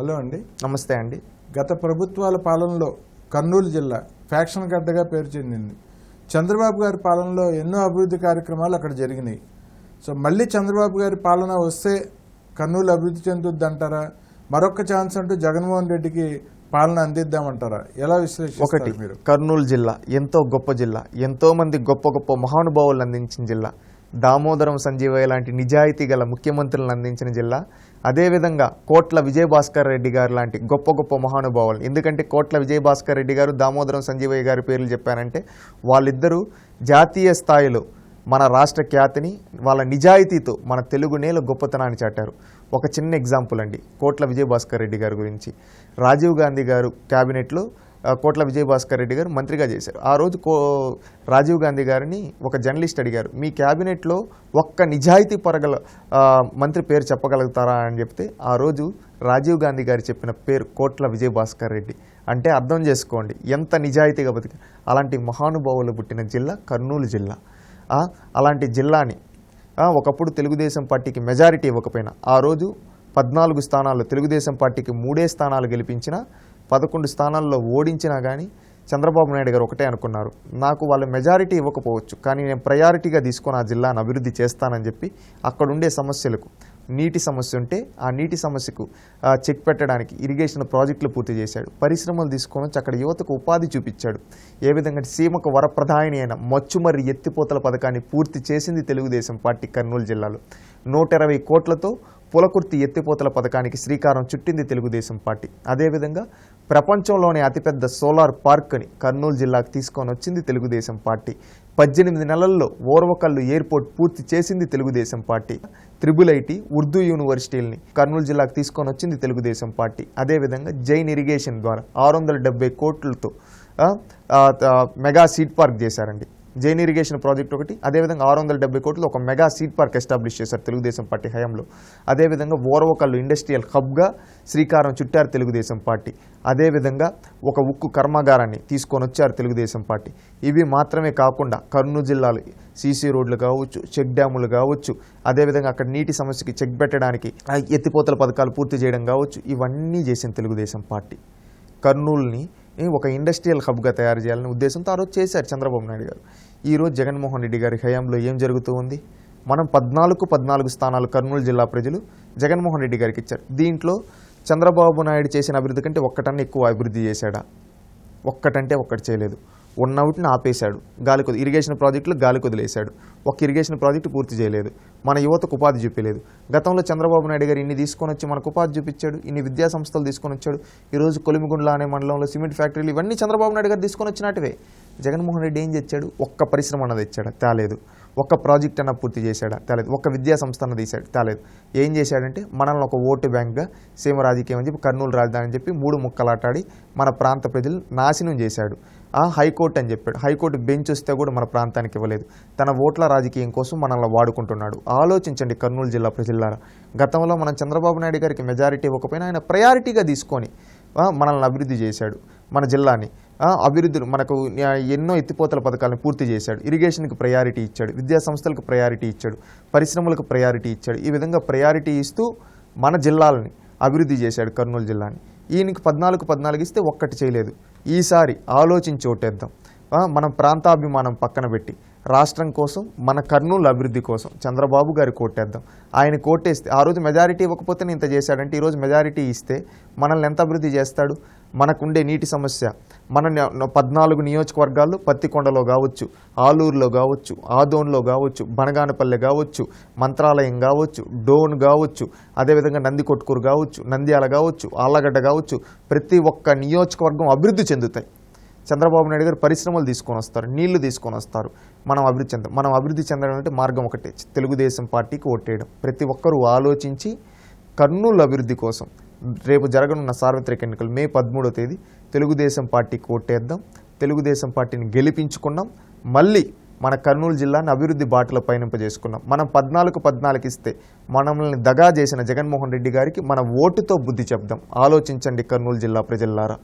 Hello అండి. నమస్తే అండి. గత ప్రభుత్వాల పాలనలో కర్నూలు జిల్లా ఫ్యాక్షన్ గడ్డగా పేరు చెందింది. చంద్రబాబు గారి పాలనలో ఎన్నో అభివృద్ధి కార్యక్రమాలు అక్కడ జరిగినాయి. సో మళ్ళీ చంద్రబాబు గారి పాలన వస్తే కర్నూలు అభివృద్ధి చెందుద్ది అంటారా మరొక ఛాన్స్ అంటూ జగన్మోహన్ రెడ్డికి పాలన అందిద్దామంటారా? ఎలా ఒకటి విశ్లేషిస్తారు మీరు? కర్నూలు జిల్లా ఎంతో గొప్ప జిల్లా ఎంతో మంది గొప్ప గొప్ప మహానుభావులను అందించిన జిల్లా. దామోదరం సంజీవయ్య లాంటి నిజాయితీ గల ముఖ్యమంత్రులను అందించిన జిల్లా. అదేవిధంగా కోట్ల విజయభాస్కర్ రెడ్డి గారు లాంటి గొప్ప గొప్ప మహానుభావులు. ఎందుకంటే కోట్ల విజయభాస్కర్ రెడ్డి గారు దామోదరం సంజీవయ్య గారి పేర్లు చెప్పానంటే వాళ్ళిద్దరూ జాతీయ స్థాయిలో మన రాష్ట్ర ఖ్యాతిని వాళ్ళ నిజాయితీతో మన తెలుగు నేల గొప్పతనాన్ని చాటారు. ఒక చిన్న ఎగ్జాంపుల్ అండి. కోట్ల విజయభాస్కర్ రెడ్డి గారి గురించి. రాజీవ్ గాంధీ గారు క్యాబినెట్లో కోట్ల విజయభాస్కర్ రెడ్డి గారు మంత్రిగా చేశారు. ఆ రోజు కో రాజీవ్ గాంధీ గారిని ఒక జర్నలిస్ట్ అడిగారు మీ క్యాబినెట్లో ఒక్క నిజాయితీ పరగల మంత్రి పేరు చెప్పగలుగుతారా? అని చెప్తే ఆ రోజు రాజీవ్ గాంధీ గారు చెప్పిన పేరు కోట్ల విజయభాస్కర్ రెడ్డి. అంటే అర్థం చేసుకోండి ఎంత నిజాయితీగా బతికి అలాంటి మహానుభావులు పుట్టిన జిల్లా కర్నూలు జిల్లా. అలాంటి జిల్లాని ఒకప్పుడు తెలుగుదేశం పార్టీకి మెజారిటీ ఇవ్వకపోయినా ఆ రోజు పద్నాలుగు స్థానాలు తెలుగుదేశం పార్టీకి మూడే స్థానాలు గెలిపించిన పదకొండు స్థానాల్లో ఓడించినా కానీ చంద్రబాబు నాయుడు గారు ఒకటే అనుకున్నారు. నాకు వాళ్ళు మెజారిటీ ఇవ్వకపోవచ్చు కానీ నేను ప్రయారిటీగా తీసుకొని ఆ జిల్లాను అభివృద్ధి చేస్తానని చెప్పి అక్కడుండే సమస్యలకు నీటి సమస్య ఉంటే ఆ నీటి సమస్యకు చెక్ పెట్టడానికి ఇరిగేషన్ ప్రాజెక్టులు పూర్తి చేశాడు. పరిశ్రమలు తీసుకొని అక్కడ యువతకు ఉపాధి చూపించాడు. ఏ విధంగా సీమకు వరప్రధాని అయిన మచ్చుమర్రి ఎత్తిపోతల పథకాన్ని పూర్తి చేసింది తెలుగుదేశం పార్టీ కర్నూలు జిల్లాలో. నూట ఇరవై కోట్లతో పులకుర్తి ఎత్తిపోతల పథకానికి శ్రీకారం చుట్టింది తెలుగుదేశం పార్టీ. అదేవిధంగా ప్రపంచంలోనే అతిపెద్ద సోలార్ పార్క్ని కర్నూలు జిల్లాకు తీసుకొని వచ్చింది తెలుగుదేశం పార్టీ. పద్దెనిమిది నెలల్లో ఓర్వకల్లు ఎయిర్పోర్ట్ పూర్తి చేసింది Telugu Desam party. Triple IT Urdu యూనివర్సిటీలని Kurnool జిల్లాకు తీసుకొని వచ్చింది తెలుగుదేశం పార్టీ. అదేవిధంగా జైన్ ఇరిగేషన్ ద్వారా ఆరు వందల డెబ్బై కోట్లతో మెగా సీడ్ పార్క్ చేశారండి. జైన్ ఇరిగేషన్ ప్రాజెక్ట్ ఒకటి అదేవిధంగా ఆరు వందల డెబ్బై కోట్లు ఒక మెగా సీడ్ పార్క్ ఎస్టాబ్లిష్ చేశారు తెలుగుదేశం పార్టీ హయాంలో. అదేవిధంగా ఓరవకల్లు ఇండస్ట్రియల్ హబ్గా శ్రీకారం చుట్టారు తెలుగుదేశం పార్టీ. అదేవిధంగా ఒక ఉక్కు కర్మాగారాన్ని తీసుకొని వచ్చారు తెలుగుదేశం పార్టీ. ఇవి మాత్రమే కాకుండా కర్నూలు జిల్లాలో సీసీ రోడ్లు కావచ్చు చెక్ డ్యాములు కావచ్చు అదేవిధంగా అక్కడ నీటి సమస్యకి చెక్ పెట్టడానికి ఎత్తిపోతల పథకాలు పూర్తి చేయడం కావచ్చు ఇవన్నీ చేసింది తెలుగుదేశం పార్టీ. కర్నూలుని ఒక ఇండస్ట్రియల్ హబ్గా తయారు చేయాలనే ఉద్దేశంతో ఆ రోజు చేశారు చంద్రబాబు నాయుడు గారు. ఈరోజు జగన్మోహన్ రెడ్డి గారి హయాంలో ఏం జరుగుతూ ఉంది? మనం పద్నాలుగు పద్నాలుగు స్థానాలు కర్నూలు జిల్లా ప్రజలు జగన్మోహన్ రెడ్డి గారికి ఇచ్చారు. దీంట్లో చంద్రబాబు నాయుడు చేసిన అభివృద్ధి కంటే ఒక్కటన్నా ఎక్కువ అభివృద్ధి చేశాడా? ఒక్కటంటే ఒక్కటి చేయలేదు. ఉన్నవుటిని ఆపేశాడు. గాలి కొద్ది ఇరిగేషన్ ప్రాజెక్టులు గాలి కొదిలేశాడు. ఒక ఇరిగేషన్ ప్రాజెక్టు పూర్తి చేయలేదు. మన యువతకు ఉపాధి చూపించలేదు గతంలో చంద్రబాబు నాయుడు గారు ఇన్ని తీసుకొని వచ్చి మనకు ఉపాధి చూపించాడు ఇన్ని విద్యా సంస్థలు తీసుకొని వచ్చాడు. ఈరోజు కొలిమిగుండ్ల అనే మండలంలో సిమెంట్ ఫ్యాక్టరీలు ఇవన్నీ చంద్రబాబు నాయుడు గారు తీసుకొని వచ్చినట్టువే. జగన్మోహన్ రెడ్డి ఏం తెచ్చాడు? ఒక్క పరిశ్రమ అన్నది తెచ్చాడు? తేలేదు. ఒక్క ప్రాజెక్ట్ అన్న పూర్తి చేశాడా? తేలేదు. ఒక్క విద్యా సంస్థ అన్న తీశాడు. తేలేదు. ఏం చేశాడంటే మనల్ని ఒక ఓటు బ్యాంక్గా సీమ రాజకీయం అని చెప్పి కర్నూలు రాజధాని అని చెప్పి మూడు ముక్కలాటాడి మన ప్రాంత ప్రజలు నాశనం చేశాడు. ఆ హైకోర్టు అని చెప్పాడు. హైకోర్టు బెంచ్ వస్తే కూడా మన ప్రాంతానికి ఇవ్వలేదు. తన ఓట్ల రాజకీయం కోసం మనల్ని వాడుకుంటున్నాడు. ఆలోచించండి కర్నూలు జిల్లా ప్రజలారా. గతంలో మనం చంద్రబాబు నాయుడు గారికి మెజారిటీ ఇవ్వకపోయినా ఆయన ప్రయారిటీగా తీసుకొని మనల్ని అభివృద్ధి చేశాడు. మన జిల్లాని. అభివృద్ధులు మనకు ఎన్నో ఎత్తిపోతల పథకాలను పూర్తి చేశాడు. ఇరిగేషన్కి ప్రయారిటీ ఇచ్చాడు. విద్యా సంస్థలకు ప్రయారిటీ ఇచ్చాడు. పరిశ్రమలకు ప్రయారిటీ ఇచ్చాడు. ఈ విధంగా ప్రయారిటీ ఇస్తూ మన జిల్లాలని అభివృద్ధి చేశాడు కర్నూలు జిల్లాని. ఈయనకి పద్నాలుగు పద్నాలుగు ఇస్తే ఒక్కటి చేయలేదు. ఈసారి ఆలోచించి ఓటేద్దాం. మనం మన ప్రాంతాభిమానం పక్కన పెట్టి రాష్ట్రం కోసం మన కర్నూలు అభివృద్ధి కోసం. చంద్రబాబు గారి కోటేద్దాం. ఆయన కోటేస్తే ఆ రోజు మెజారిటీ ఇవ్వకపోతే ఇంత చేశాడంటే ఈరోజు మెజారిటీ ఇస్తే మనల్ని ఎంత అభివృద్ధి చేస్తాడు? మనకుండే నీటి సమస్య. మన పద్నాలుగు నియోజకవర్గాలు పత్తికొండలో కావచ్చు ఆలూరులో కావచ్చు ఆదోన్లో కావచ్చు బనగానపల్లె కావచ్చు మంత్రాలయం కావచ్చు డోన్ కావచ్చు అదేవిధంగా నందికొట్కూరు కావచ్చు నంద్యాల కావచ్చు ఆళ్ళగడ్డ కావచ్చు ప్రతి ఒక్క నియోజకవర్గం అభివృద్ధి చెందుతాయి. చంద్రబాబు నాయుడు గారు పరిశ్రమలు తీసుకొని వస్తారు నీళ్ళు తీసుకొని వస్తారు. మనం అభివృద్ధి చెంద మనం అభివృద్ధి చెందడం అంటే మార్గం ఒకటే. తెలుగుదేశం పార్టీకి ఓటేయడం. ప్రతి ఒక్కరూ ఆలోచించి కర్నూలు అభివృద్ధి కోసం రేపు జరగనున్న సార్వత్రిక ఎన్నికలు మే పదమూడో తేదీ తెలుగుదేశం పార్టీకి ఓటేద్దాం. తెలుగుదేశం పార్టీని గెలిపించుకున్నాం. మళ్ళీ మన కర్నూలు జిల్లాని అభివృద్ధి బాటలో పయనింపజేసుకున్నాం. మనం పద్నాలుగు పద్నాలుగు ఇస్తే మనల్ని దగా చేసిన జగన్మోహన్ రెడ్డి గారికి మన ఓటుతో బుద్ధి చెప్దాం. ఆలోచించండి కర్నూలు జిల్లా ప్రజల్లారా.